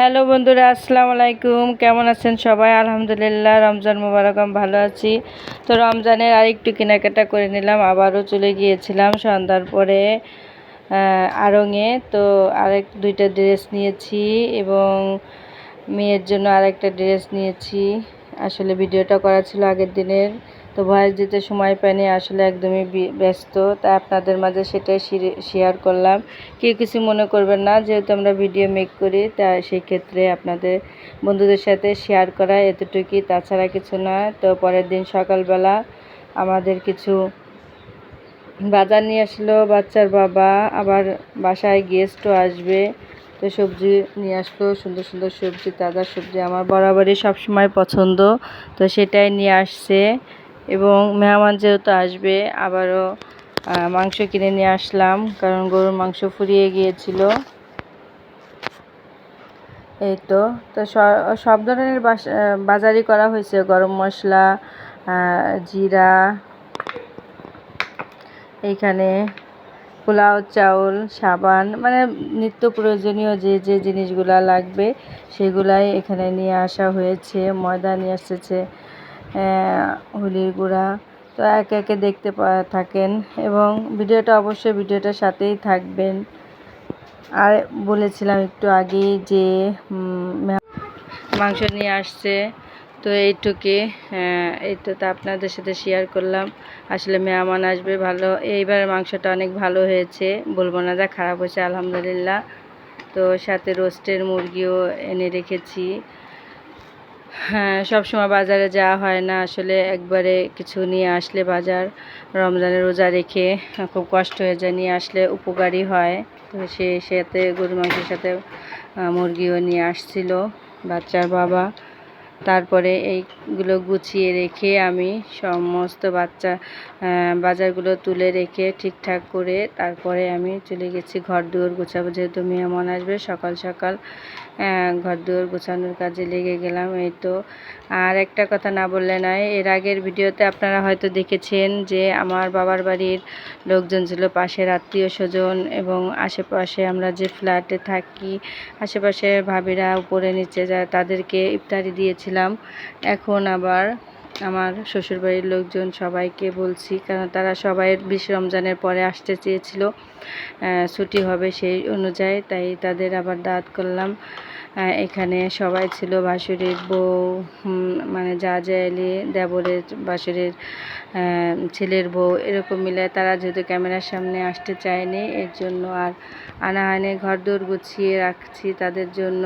Hello বন্ধুরা, আসসালামু আলাইকুম। কেমন আছেন সবাই? আলহামদুলিল্লাহ, রমজান মুবারক, আমি ভালো আছি। তো রমজানের আরেকটু কেনাকাটা করে নিলাম, আবারও চলে গিয়েছিলাম সন্ধ্যার পরে আড়ংয়ে তো আরেক, দুইটা ড্রেস নিয়েছি এবং মেয়ের জন্য আরেকটা ড্রেস নিয়েছি। আসলে ভিডিওটা করা ছিল আগের দিনের। তো ভয়েস দিতে সময় পাইনি, আসলে একদমই ব্যস্ত। তাই আপনাদের মাঝে সেটাই শেয়ার করলাম। কেউ কিছু মনে করবেন না, যেহেতু আমরা ভিডিও মেক করি, তা সেই ক্ষেত্রে আপনাদের বন্ধুদের সাথে শেয়ার করা এতটুকুই। তাছাড়া কিছু না, তো পরের দিন সকালবেলা আমাদের কিছু বাজার নিয়ে আসলো বাচ্চার বাবা। আবার বাসায় গেস্টও আসবে, তো সবজি নিয়ে আসলো, সুন্দর সুন্দর সবজি, তাজা সবজি। আমার বরাবরই সবসময় পছন্দ, তো সেটাই নিয়ে আসছে। এবং মেহমান যেহেতু আসবে, আবারও মাংস কিনে নিয়ে আসলাম, কারণ গরুর মাংস ফুরিয়ে গিয়েছিল। এই তো তো সব ধরনের বাজারই করা হয়েছে, গরম মশলা জিরা, এইখানে পোলাও, চাউল, সাবান মানে নিত্য প্রয়োজনীয় যে যে জিনিসগুলা লাগবে, সেগুলাই এখানে নিয়ে আসা হয়েছে, ময়দা নিয়ে এসেছে। হলির গুঁড়া। তো একে একে দেখতে থাকেন এবং ভিডিওটা অবশ্যই ভিডিওটার সাথেই থাকবেন। আর বলেছিলাম একটু আগেই যে মাংস নিয়ে আসছে। তো এইটুকি আহ, এই তো তা আপনাদের সাথে শেয়ার করলাম। আসলে মেহমান আসবে ভালো। এইবার মাংসটা অনেক ভালো হয়েছে। বলব না যা খারাপ হয়েছে আলহামদুলিল্লাহ। তো সাথে রোস্টের মুরগিও এনে রেখেছি। হ্যাঁ সব সময় বাজারে যাওয়া হয় না। আসলে একবারে কিছু নিয়ে আসলে বাজার রমজানের রোজা রেখে খুব কষ্ট হয়ে যায়। নিয়ে আসলে উপকারী হয়। তো সে সাথে গরু মাংসের সাথে মুরগিও নিয়ে আসছিল, বাচ্চার বাবা। তারপরে এইগুলো গুছিয়ে রেখে আমি সমস্ত বাচ্চা বাজারগুলো তুলে রেখে ঠিকঠাক করে তারপরে আমি চলে গেছি ঘর দুয়ার গোছাবো। যেহেতু মেহমান আসবে, সকাল সকাল ঘর দুয়ার গোছানোর কাজে লেগে গেলাম এই তো। আর একটা কথা না বললে নয়, এর আগের ভিডিওতে আপনারা হয়তো দেখেছেন যে আমার বাবার বাড়ির লোকজন ছিল পাশের আত্মীয় স্বজন এবং আশেপাশে আমরা যে ফ্ল্যাটে থাকি আশেপাশে ভাবিরা উপরে নিচে যায় তাদেরকে ইফতারি দিয়েছিলাম এখন আবার আমার শ্বশুরবাড়ির লোকজন সবাইকে বলছি, কারণ তারা সবাই বিশ রমজানের পরে আসতে চেয়েছিল। ছুটি হবে সেই অনুযায়ী, তাই তাদের আবার দাঁত করলাম। এখানে সবাই ছিল বাসুরের বউ মানে যা যা এলি দেবরের বাসুরের ছেলের বউ, এরকম মিলে তারা যেহেতু ক্যামেরার সামনে আসতে চায়নি, এর জন্য আর আনাহানে ঘর দৌড় গুছিয়ে রাখছি তাদের জন্য।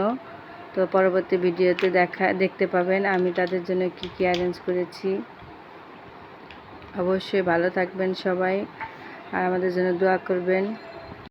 তো পরবর্তী ভিডিওতে দেখা, দেখতে পাবেন আমি তাদের জন্য কি কি অ্যারেঞ্জ করেছি। অবশ্যই ভালো থাকবেন সবাই আর আমাদের জন্য দোয়া করবেন।